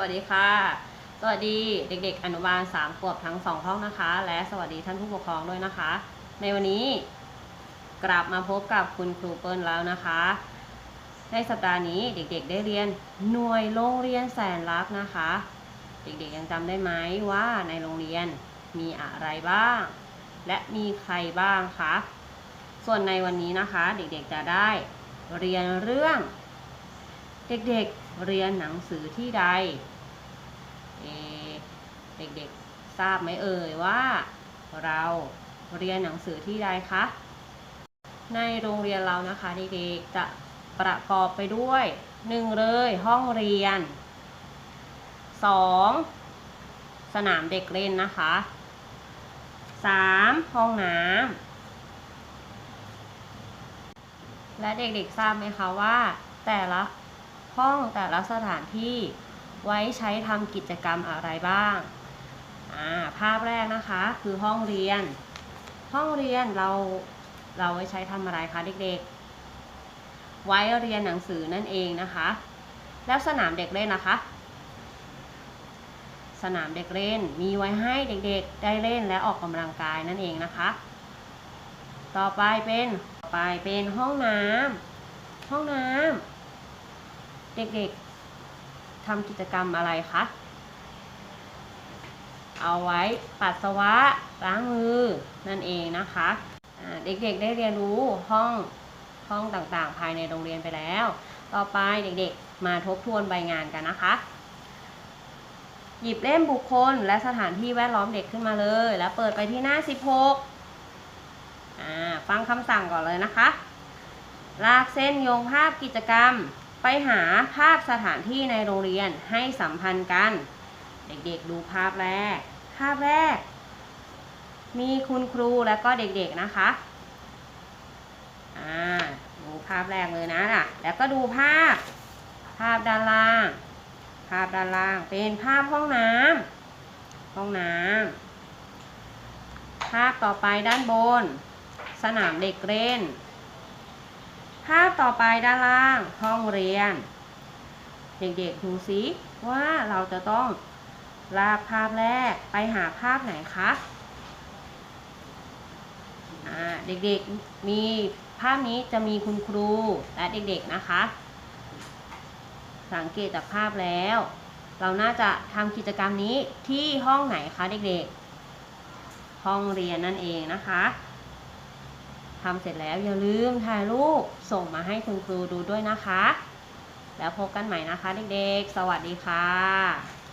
วัสดีค่ะ สวัสดีเด็ก ๆ อนุบาล3ขวบทั้งสองห้องนะคะ และสวัสดีท่านผู้ปกครองด้วยนะคะ ในวันนี้กลับมาพบกับคุณครูเปิ้ลแล้วนะคะ ในสัปดาห์นี้เด็กๆได้เรียนหน่วยโรงเรียนแสนรักนะคะ เด็กๆยังจำได้ไหมว่าในโรงเรียนมีอะไรบ้าง และมีใครบ้างคะส่วนในวันนี้นะคะ เด็กๆจะได้เรียนเรื่อง เด็กๆเรียนหนังสือที่ใดเอเด็กๆทราบไหมเอ่ยว่า เราเรียนหนังสือที่ใดคะ ในโรงเรียนเรานะคะเด็กๆจะประกอบไปด้วยหนึ่งเลยห้องเรียนสองสนามเด็กเล่นนะคะสามห้องน้ำและเด็กๆทราบไหมคะว่า แต่ละ ห้องแต่ละสถานที่ไว้ใช้ทำกิจกรรมอะไรบ้างาภาพแรกนะคะคือห้องเรียน ห้องเรียนเราเราไว้ใช้ทำอะไรคะเด็กๆ ไว้เรียนหนังสือนั่นเองนะคะ แล้วสนามเด็กเล่นนะคะ สนามเด็กเล่นมีไว้ให้เด็กๆ ได้เล่นและออกกำลังกายนั่นเองนะคะ ต่อไปเป็นต่อไปเป็นห้องน้ำห้องน้ำ เด็กๆทำกิจกรรมอะไรคะ เอาไว้ปัสสาวะล้างมือนั่นเองนะคะเด็กๆได้เรียนรู้ห้องห้องต่างๆ ภายในโรงเรียนไปแล้ว ต่อไปเด็กๆมาทบทวนใบงานกันนะคะ หยิบเล่มบุคคลและสถานที่แวดล้อมเด็กขึ้นมาเลย แล้วเปิดไปที่หน้า 16 ฟังคำสั่งก่อนเลยนะคะ ลากเส้นโยงภาพกิจกรรม ไปหาภาพสถานที่ในโรงเรียนให้สัมพันธ์กัน เด็กๆดูภาพแรก ภาพแรก มีคุณครูและก็เด็กๆนะคะอ่าดูภาพแรกเลยนะน่ะแล้วก็ดูภาพ ภาพด้านล่าง ภาพด้านล่างเป็นภาพห้องน้ำห้องน้ำภาพต่อไปด้านบน สนามเด็กเล่น ภาพต่อไปด้านล่างห้องเรียน เด็กๆดูซิว่าเราจะต้องลากภาพแรกไปหาภาพไหนคะเด็กๆมีภาพนี้จะมีคุณครูและเด็กๆนะคะ สังเกตจากภาพแล้ว เราน่าจะทำกิจกรรมนี้ที่ห้องไหนคะเด็กๆ ห้องเรียนนั่นเองนะคะ ทำเสร็จแล้วอย่าลืมถ่ายรูปส่งมาให้คุณครูดูด้วยนะคะ แล้วพบกันใหม่นะคะเด็กๆ สวัสดีค่ะ